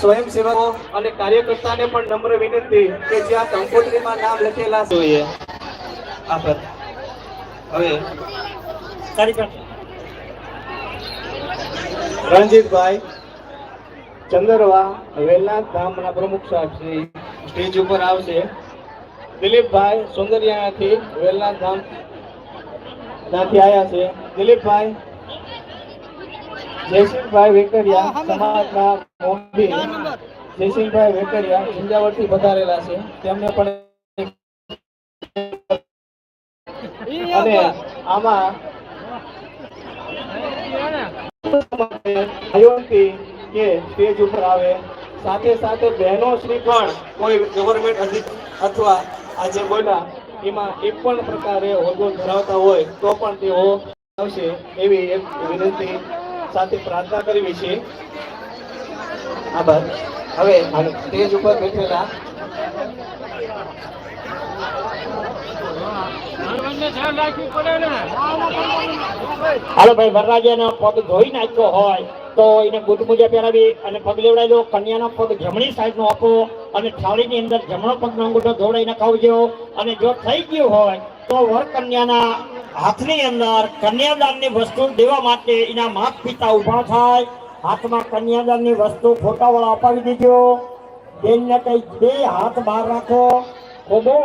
સ્વયંસેવકો અને કાર્યકર્તાને પણ નમ્ર વિનંતી કે જ્યાં કંકોત્રીમાં નામ લખેલા જોઈએ. આભાર. હવે રણજીતભાઈ ચંદરવા વેલનાથ ધામના પ્રમુખ સાહેબ શ્રી સ્ટેજ ઉપર આવશે. દિલીપભાઈ સુંદરિયાથી વેલનાથ ધામ ત્યાંથી આવ્યા છે. દિલીપભાઈ જયસિંહભાઈ વેકરિયા સમાજના મોભી જયસિંહભાઈ વેકરિયા ઝંઝાવટથી પધારેલા છે. તેમને પણ અને આમાં કે સ્ટેજ ઉપર આવે. સાથે સાથે બહેનો શ્રી પણ કોઈ ગવર્મેન્ટ અધિક અથવા આજે બોલ્યા એમાં એક પણ પ્રકારે હોદ્દો ધરાવતા હોય તો પણ તેઓ આવશે એવી એક વિનંતી સાથે પ્રાર્થના કરવી છે. આભાર. હવે સ્ટેજ ઉપર બેઠેલા. હાલો ભાઈ, વરરાજાનો પગ ધોઈ નાખ્યો હોય તો એને ગુટ મુજબ પહેરાવી અને પગ લેવડાવી દો કન્યાનો પગ જમણી સાઈડ નો આપો અને થાળીની અંદર જમણો પગનો અંગૂઠો ધોવડાઈને ખાવજો અને જો થઈ ગયું હોય તો વર કન્યાના હાથની અંદર કન્યાદાનની વસ્તુ દેવા માટે એના માતા પિતા ઊભા થાય. હાથમાં કન્યાદાનની વસ્તુ ફોટાવાળા અપાવી દીધો. બેનને કઈ બે હાથ બહાર રાખો. ખોબો